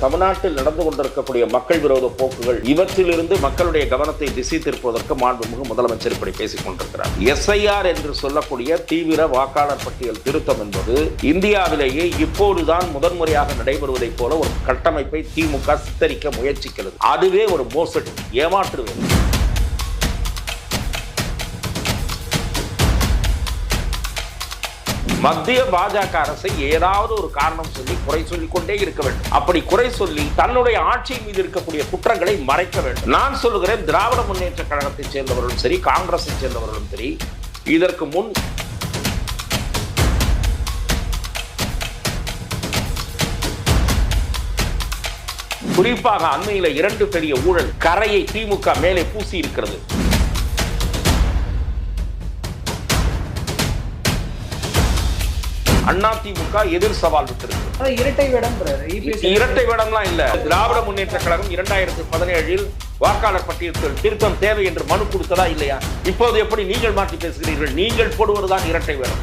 தமிழ்நாட்டில் நடந்து கொண்டிருக்கக்கூடிய மக்கள் விரோத போக்குகள் இவற்றிலிருந்து மக்களுடைய கவனத்தை திசை திருப்புவதற்கு மாண்புமிகு முதலமைச்சர் இப்படி பேசிக் கொண்டிருக்கிறார். எஸ்ஐஆர் என்று சொல்லக்கூடிய தீவிர வாக்காளர் பட்டியல் திருத்தம் என்பது இந்தியாவிலேயே இப்போதுதான் முதன்முறையாக நடைபெறுவதைப் போல ஒரு கட்டமைப்பை திமுக சித்தரிக்க முயற்சிக்கிறது. அதுவே ஒரு மோசடி ஏமாற்றுவது மத்திய பாஜக அரசை ஏதாவது ஒரு காரணம் சொல்லி குறை சொல்லிக் கொண்டே இருக்க வேண்டும். அப்படி குறை சொல்லி தன்னுடைய ஆட்சியின் மீது இருக்கக்கூடிய குற்றங்களை மறைக்க வேண்டும். நான் சொல்லுகிறேன் திராவிட முன்னேற்ற கழகத்தை சேர்ந்தவர்களும் சரி காங்கிரஸை சேர்ந்தவர்களும் சரி இதற்கு முன் குறிப்பாக அண்மையில் இரண்டு பெரிய ஊழல் கரையை திமுக மேலே பூசி இருக்கிறது அதிமுக எதிர் சவால் விட்டிருக்கு. இரட்டை வேடம்ன்றாரு. EPS இரட்டை வேடம்லாம் இல்ல. திராவிட முன்னேற்ற கழகம் இரண்டாயிரத்தி பதினேழில் வாக்காளர் பட்டியல் திருத்தம் தேவை என்று மனு கொடுத்ததா இல்லையா? இப்போது எப்படி நீங்கள் மாற்றி பேசுகிறீர்கள்? நீங்கள் போடுவதுதான் இரட்டை வேடம்.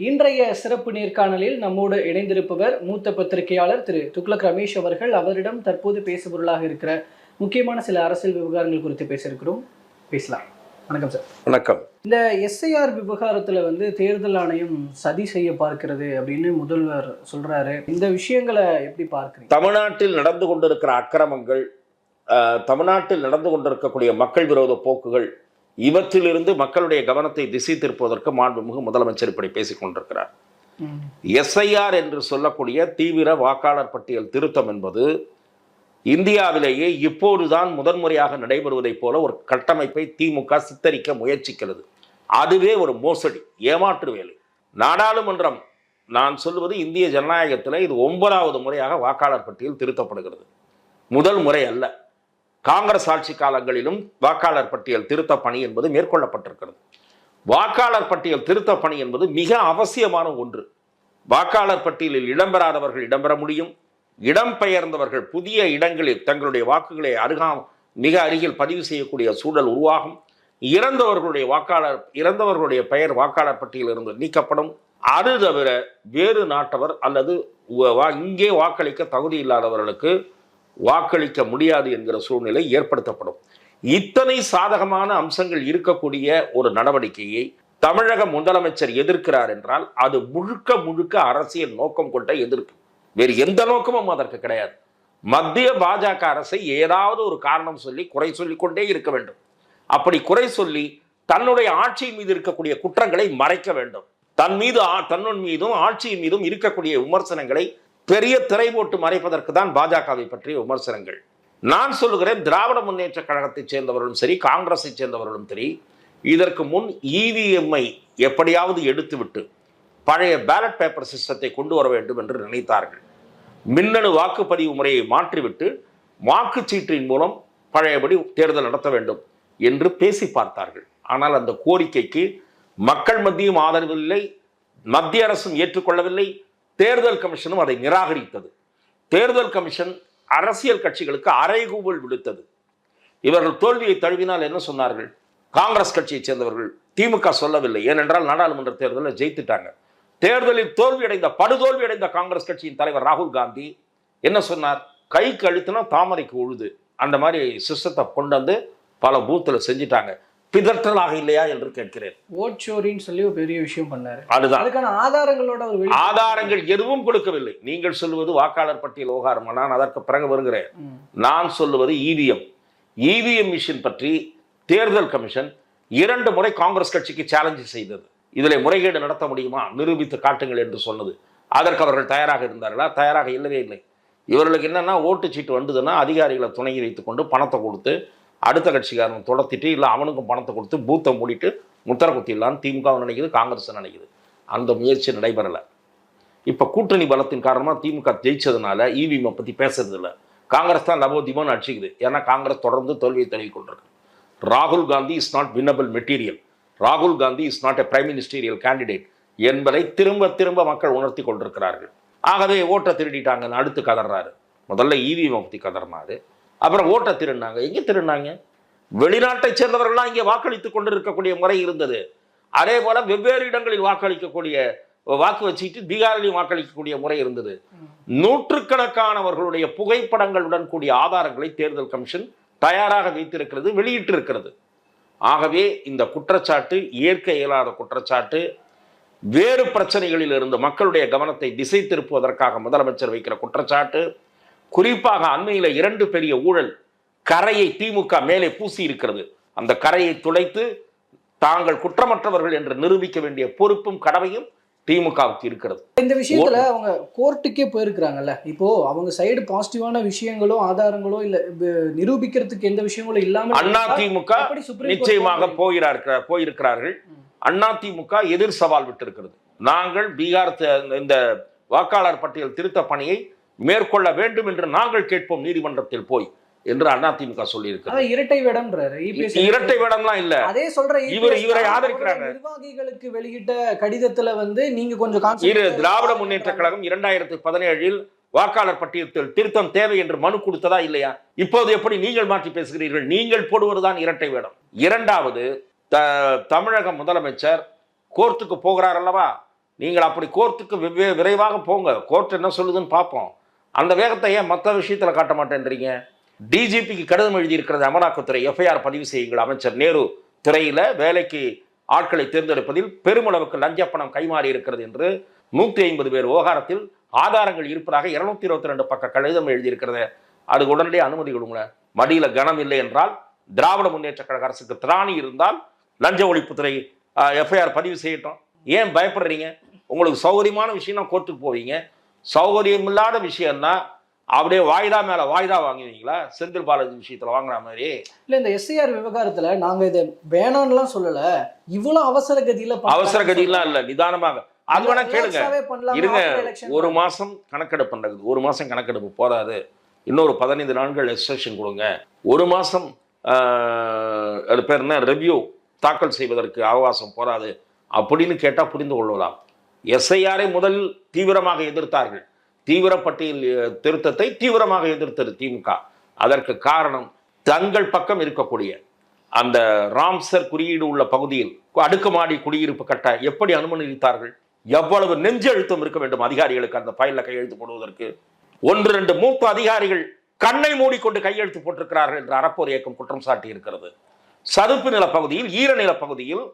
இன்றைய சிறப்பு நேர்காணலில் நம்மோடு இணைந்திருப்பவர் மூத்த பத்திரிகையாளர் திரு துக்ளக் ரமேஷ் அவர்கள். அவரிடம் தற்போது பேசுபொருளாக இருக்கிற முக்கியமான சில அரசியல் விவகாரங்கள் குறித்து பேச இருக்கிறோம் பேசலாம். வணக்கம் சார். வணக்கம். இந்த எஸ்ஐஆர் விவகாரத்துல வந்து தேர்தல் ஆணையம் சதி செய்ய பார்க்கிறது அப்படின்னு முதல்வர் சொல்றாரு. இந்த விஷயங்களை எப்படி பார்க்குறீங்க? தமிழ்நாட்டில் நடந்து கொண்டிருக்கிற அக்கிரமங்கள் தமிழ்நாட்டில் நடந்து கொண்டிருக்கக்கூடிய மக்கள் விரோத போக்குகள் இவற்றிலிருந்து மக்களுடைய கவனத்தை திசை திருப்பதற்கு மாண்புமிகு முதலமைச்சர் இப்படி பேசிக் கொண்டிருக்கிறார். எஸ்ஐஆர் என்று சொல்லக்கூடிய தீவிர வாக்காளர் பட்டியல் திருத்தம் என்பது இந்தியாவிலேயே இப்போதுதான் முதன்முறையாக நடைபெறுவதைப் போல ஒரு கட்டமைப்பை திமுக சித்தரிக்க முயற்சிக்கிறது. அதுவே ஒரு மோசடி ஏமாற்று வேலை. நாடாளுமன்றம் நான் சொல்லுவது இந்திய ஜனநாயகத்தில் இது ஒன்பதாவது முறையாக வாக்காளர் பட்டியல் திருத்தப்படுகிறது. முதல் முறை அல்ல. காங்கிரஸ் ஆட்சி காலங்களிலும் வாக்காளர் பட்டியல் திருத்த பணி என்பது மேற்கொள்ளப்பட்டிருக்கிறது. வாக்காளர் பட்டியல் திருத்த பணி என்பது மிக அவசியமான ஒன்று. வாக்காளர் பட்டியலில் இடம்பெறாதவர்கள் இடம்பெற முடியும். இடம்பெயர்ந்தவர்கள் புதிய இடங்களில் தங்களுடைய வாக்குகளை அருகாம் மிக அருகில் பதிவு செய்யக்கூடிய சூழல் உருவாகும். இறந்தவர்களுடைய வாக்காளர் இறந்தவர்களுடைய பெயர் வாக்காளர் பட்டியலிருந்து நீக்கப்படும். அது தவிர வேறு நாட்டவர் அல்லது வா- இங்கே வாக்களிக்க தகுதி இல்லாதவர்களுக்கு வாக்களிக்க முடியாது என்கிற சூழ்நிலை ஏற்படுத்தப்படும். இத்தனை சாதகமான அம்சங்கள் இருக்கக்கூடிய ஒரு நடவடிக்கையை தமிழக முதலமைச்சர் எதிர்க்கிறார் என்றால் அது முழுக்க முழுக்க அரசியல் நோக்கம் கொண்ட எதிர்ப்பு. வேறு எந்த நோக்கமும் அதற்கு கிடையாது. மத்திய பாஜக அரசை ஏதாவது ஒரு காரணம் சொல்லி குறை சொல்லிக்கொண்டே இருக்க வேண்டும். அப்படி குறை சொல்லி தன்னுடைய ஆட்சியின் மீது இருக்கக்கூடிய குற்றங்களை மறைக்க வேண்டும். தன் மீது தன்னுன் மீதும் ஆட்சியின் மீதும் இருக்கக்கூடிய விமர்சனங்களை பெரிய திரை போட்டு மறைப்பதற்கு தான் பாஜகவை பற்றிய விமர்சனங்கள். நான் சொல்லுகிறேன் திராவிட முன்னேற்ற கழகத்தைச் சேர்ந்தவர்களும் சரி காங்கிரஸை சேர்ந்தவர்களும் சரி இதற்கு முன் இவிஎம்ஐ எப்படியாவது எடுத்துவிட்டு பழைய பேலட் பேப்பர் சிஸ்டத்தை கொண்டு வர வேண்டும் என்று நினைத்தார்கள். மின்னணு வாக்குப்பதிவு முறையை மாற்றிவிட்டு வாக்குச்சீட்டின் மூலம் பழையபடி தேர்தல் நடத்த வேண்டும் என்று பேசி பார்த்தார்கள். ஆனால் அந்த கோரிக்கைக்கு மக்கள் மத்தியும் ஆதரவில்லை மத்திய அரசும் ஏற்றுக்கொள்ளவில்லை தேர்தல் கமிஷனும் அதை நிராகரித்தது. தேர்தல் கமிஷன் அரசியல் கட்சிகளுக்கு அறைகூவல் விடுத்தது. இவர்கள் தோல்வியை தழுவினால் என்ன சொன்னார்கள்? காங்கிரஸ் கட்சியைச் சேர்ந்தவர்கள் திமுக சொல்லவில்லை. ஏனென்றால் நாடாளுமன்ற தேர்தலில் ஜெயித்துட்டாங்க. தேர்தலில் தோல்வியடைந்த படுதோல்வியடைந்த காங்கிரஸ் கட்சியின் தலைவர் ராகுல் காந்தி என்ன சொன்னார்? கைக்கு அழுத்தினா தாமரைக்கு உழுது. அந்த மாதிரி சிஸ்டத்தை கொண்டு வந்து பல பூத்தில் செஞ்சிட்டாங்க. பிதற்றலாக இல்லையா என்று கேட்கிறேன். ஓட் ஷோரின்னு சொல்லி ஒரு பெரிய விஷயம் பண்ணாரு. அதுதான். அதுக்கான ஆதாரங்களோட ஒரு ஆதாரங்கள் எதுவும் கொடுக்கவில்லை. நீங்கள் சொல்வது வாக்காளர் பட்டியல் விவகாரம். நான் அதற்கு பிறகு வருகிறேன். நான் சொல்லுவது இவிஎம் இவிஎம் மிஷின் பற்றி தேர்தல் கமிஷன் இரண்டு முறை காங்கிரஸ் கட்சிக்கு சேலஞ்சு செய்தது. இதில் முறைகேடு நடத்த முடியுமா? நிரூபித்து காட்டுங்கள் என்று சொன்னது. அதற்கு அவர்கள் தயாராக இருந்தார்களா? தயாராக இல்லவே இல்லை. இவர்களுக்கு என்னன்னா ஓட்டுச்சீட்டு வந்ததுன்னா அதிகாரிகளை துணை வைத்துக்கொண்டு பணத்தை கொடுத்து அடுத்த கட்சிக்காரன் துடத்திட்டு இல்லை அவனுக்கும் பணத்தை கொடுத்து பூத்தை மூடிட்டு முத்திர குத்திடலான்னு திமுக நினைக்குது காங்கிரஸ் நினைக்குது. அந்த முயற்சி நடைபெறலை. இப்போ கூட்டணி பலத்தின் காரணமாக திமுக ஜெயிச்சதுனால இவிஎம்மை பற்றி பேசுறது இல்லை காங்கிரஸ் தான் லபோதிபம்னு அடிச்சுக்குது. ஏன்னா காங்கிரஸ் தொடர்ந்து தோல்வியை தழுவி கொண்டிருக்கு. ராகுல் Gandhi is not winnable material ராகுல் Gandhi is not a prime ministerial candidate என்பதை திரும்ப திரும்ப மக்கள் உணர்த்தி கொண்டிருக்கிறார்கள். ஆகவே ஓட்டை திருடிட்டாங்கன்னு அடுத்து கதறாரு முதல்ல இவிஎம் பற்றி கதறினாரு அப்புறம் ஓட்டை திருடினாங்க. எங்கே திருடினாங்க? வெளிநாட்டைச் சேர்ந்தவர்கள்லாம் இங்கே வாக்களித்துக் கொண்டிருக்கக்கூடிய முறை இருந்தது. அதே போல வெவ்வேறு இடங்களில் வாக்களிக்கக்கூடிய வாக்கு வச்சுக்கிட்டு பீகாரிலையும் வாக்களிக்கக்கூடிய முறை இருந்தது. நூற்றுக்கணக்கானவர்களுடைய புகைப்படங்களுடன் கூடிய ஆதாரங்களை தேர்தல் கமிஷன் தயாராக வைத்திருக்கிறது வெளியிட்டிருக்கிறது. ஆகவே இந்த குற்றச்சாட்டு ஏற்க இயலாத குற்றச்சாட்டு வேறு பிரச்சனைகளில் இருந்து மக்களுடைய கவனத்தை திசை திருப்புவதற்காக முதலமைச்சர் வைக்கிற குற்றச்சாட்டு குறிப்பாக அண்மையில் இரண்டு பெரிய ஊழல் கரையை திமுக மேலே பூசி இருக்கிறது. அந்த கரையை துடைத்து தாங்கள் குற்றமற்றவர்கள் என்று நிரூபிக்க வேண்டிய பொறுப்பும் கடமையும் திமுகவுக்கு இருக்கிறது. இந்த விஷயத்துல அவங்க கோர்ட்டுக்கே போயிருக்கிறாங்கல்ல. இப்போ அவங்க சைடு பாசிட்டிவான விஷயங்களோ ஆதாரங்களோ இல்ல நிரூபிக்கிறதுக்கு எந்த விஷயங்களும் இல்லாம அண்ணா திமுக நிச்சயமாக? போகிறார்கள் போயிருக்கிறார்கள். அண்ணா திமுக எதிர் சவால் விட்டிருக்கிறது. நாங்கள் பீகார் இந்த வாக்காளர் பட்டியல் திருத்த பணியை மேற்கொள்ள வேண்டும் என்று நாங்கள் கேட்போம் நீதிமன்றத்தில் போய் என்று அண்ணா திமுக சொல்லியிருக்கிறது இரட்டை வேடம்ன்றாரு. EPS இரட்டை வேடம்லாம் இல்ல. அதே சொல்ற EPS இவர் இவரை ஆதரிக்கிறாங்க. நிர்வாகிகளுக்கு வெளியிட்ட கடிதத்துல வந்து நீங்க கொஞ்சம் இரு திராவிட முன்னேற்ற. கழகம் இரண்டாயிரத்தி பதினேழில் வாக்காளர் பட்டியலில் திருத்தம் தேவை என்று மனு கொடுத்ததா இல்லையா? இப்போது எப்படி நீங்கள் மாற்றி பேசுகிறீர்கள்? நீங்கள் போடுவதுதான் இரட்டை வேடம். இரண்டாவது தமிழக முதலமைச்சர் கோர்ட்டுக்கு போகிறார் அல்லவா? நீங்கள் அப்படி கோர்ட்டுக்கு விரைவாக போங்க. கோர்ட் என்ன சொல்லுதுன்னு பார்ப்போம். அந்த வேகத்தை ஏன் மற்ற விஷயத்தில் காட்ட மாட்டேன்றீங்க? டிஜிபிக்கு கடிதம் எழுதியிருக்கிறது அமலாக்கத்துறை. எஃப்ஐஆர் பதிவு செய்யுங்கள் அமைச்சர். நேரு துறையில் வேலைக்கு ஆட்களை தேர்ந்தெடுப்பதில் பெருமளவுக்கு லஞ்ச பணம் கைமாறி இருக்கிறது என்று நூற்றி ஐம்பது பேர் விவகாரத்தில் ஆதாரங்கள் இருப்பதாக இருநூத்தி இருபத்தி ரெண்டு பக்க கடிதம் எழுதியிருக்கிறது. அது உடனடியாக அனுமதி கொடுங்களேன் மடியில் கனம் இல்லை என்றால் திராவிட முன்னேற்ற கழக அரசுக்கு திராணி இருந்தால் லஞ்ச ஒழிப்புத்துறை எஃப்ஐஆர் பதிவு செய்யட்டும். ஏன் பயப்படுறீங்க? உங்களுக்கு சௌகரியமான விஷயம் கோர்ட்டுக்கு போவீங்க. சௌகரியம் இல்லாத விஷயம்னா அப்படியே வாய்தா மேல வாய்தா வாங்குவீங்களா? செந்தில் பாலாஜி விஷயத்துல வாங்குற மாதிரி. இல்ல இந்த எஸ்ஐஆர் விவகாரத்துல நாங்க இதை வேணாம்னுலாம் சொல்லல. இவ்வளவு அவசர கதியில அவசர கதியெல்லாம் இல்ல நிதானமாக. அது வேணா கேளுங்க? இருங்க. ஒரு மாசம் கணக்கெடுப்பு நடக்குது. ஒரு மாசம் கணக்கெடுப்பு போதாது இன்னொரு பதினைந்து நாட்கள் எக்ஸ்டென்ஷன் கொடுங்க. ஒரு மாசம் அது பேர் என்ன? ரெவ்யூ தாக்கல் செய்வதற்கு அவகாசம் போதாது அப்படின்னு கேட்டா புரிந்து கொள்ளலாம். எஸ்ஐஆரை முதலில் தீவிரமாக எதிர்த்தார்கள். தீவிர பட்டியல் திருத்தத்தை தீவிரமாக எதிர்த்தது திமுக. அதற்கு காரணம் தங்கள் பக்கம் இருக்கக்கூடிய அந்த ராம்சர் குறியீடு உள்ள பகுதியில் அடுக்குமாடி குடியிருப்பு கட்ட எப்படி அனுமதித்தார்கள்? எவ்வளவு நெஞ்செழுத்தம் இருக்க வேண்டும் அதிகாரிகளுக்கு அந்த ஃபைல்ல கையெழுத்து போடுவதற்கு? ஒன்று ரெண்டு மூப்பு அதிகாரிகள் கண்ணை மூடிக்கொண்டு கையெழுத்து போட்டிருக்கிறார்கள் என்று அறப்போர் இயக்கம் குற்றம் சாட்டி இருக்கிறது சதுப்பு நிலப்பகுதியில் ஈரநிலப்பகுதியில் பகுதியில்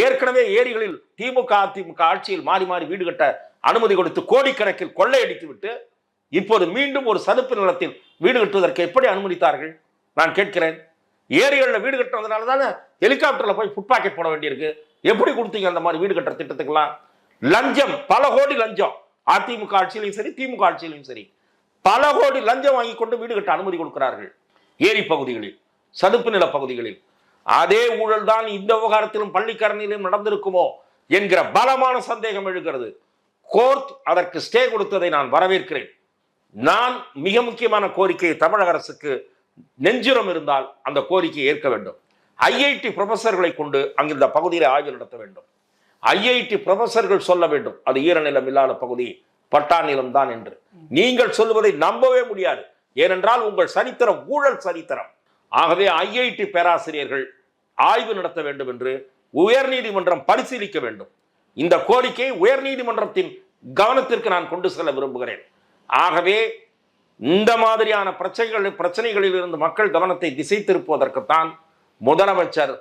ஏற்கனவே ஏரிகளில் திமுக அதிமுக ஆட்சியில் மாறி மாறி வீடு கட்ட அனுமதி கொடுத்து கோடிக்கணக்கில் கொள்ளையடித்து விட்டு இப்போது மீண்டும் ஒரு சதுப்பு நிலத்தில் வீடு கட்டுவதற்கு எப்படி அனுமதித்தார்கள்? நான் கேட்கிறேன். ஏரிகளில் வீடு கட்டுறதுனால தானே ஹெலிகாப்டரில் போய் ஃபுட் பாக்கெட் போட வேண்டியிருக்கு. எப்படி கொடுத்தீங்க அந்த மாதிரி வீடு கட்டுற திட்டத்துக்கெல்லாம்? லஞ்சம் பல கோடி லஞ்சம். அதிமுக ஆட்சியிலையும் சரி திமுக ஆட்சியிலையும் சரி. பல கோடி லஞ்சம் வாங்கி கொண்டு வீடு கட்ட அனுமதி கொடுக்கிறார்கள். ஏரி பகுதிகளில் சதுப்பு நில பகுதிகளில். அதே ஊழல் தான் இந்த விவகாரத்திலும் பள்ளிக்கரணியிலும் நடந்திருக்குமோ என்கிற பலமான சந்தேகம் எழுகிறது. கோர்ட் அதற்கு ஸ்டே கொடுத்ததை நான் வரவேற்கிறேன். நான் மிக முக்கியமான கோரிக்கையை தமிழக அரசுக்கு நெஞ்சுரம் இருந்தால் அந்த கோரிக்கையை ஏற்க வேண்டும். ஐஐடி ப்ரொஃபஸர்களை கொண்டு அங்கு இந்த பகுதியில் ஆய்வு நடத்த வேண்டும். ஐஐடி ப்ரொஃபஸர்கள் சொல்ல வேண்டும் அது ஈரநிலம் இல்லாத பகுதி பட்டா நிலம் தான் என்று. நீங்கள் சொல்லுவதை நம்பவே முடியாது. ஏனென்றால் உங்கள் சரித்திரம் ஊழல் சரித்திரம். ஆகவே ஐஐடி பேராசிரியர்கள் ஆய்வு நடத்த வேண்டும் என்று உயர்நீதிமன்றம் பரிசீலிக்க வேண்டும். இந்த கோரிக்கை உயர்நீதிமன்றத்தின் கவனத்திற்கு நான் கொண்டு செல்ல விரும்புகிறேன். ஆகவே இந்த மாதிரியான பிரச்சனைகள் பிரச்சனைகளில் இருந்து மக்கள் கவனத்தை திசை திருப்புவதற்குத்தான் முதலமைச்சர்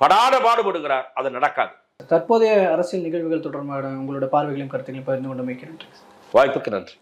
படாத பாடுபடுகிறார். அது நடக்காது. தற்போதைய அரசியல் நிகழ்வுகள் தொடர்பான உங்களோட பார்வைகளையும் கருத்துக்களையும் பகிர்ந்து கொண்டு வாய்ப்புக்கு நன்றி.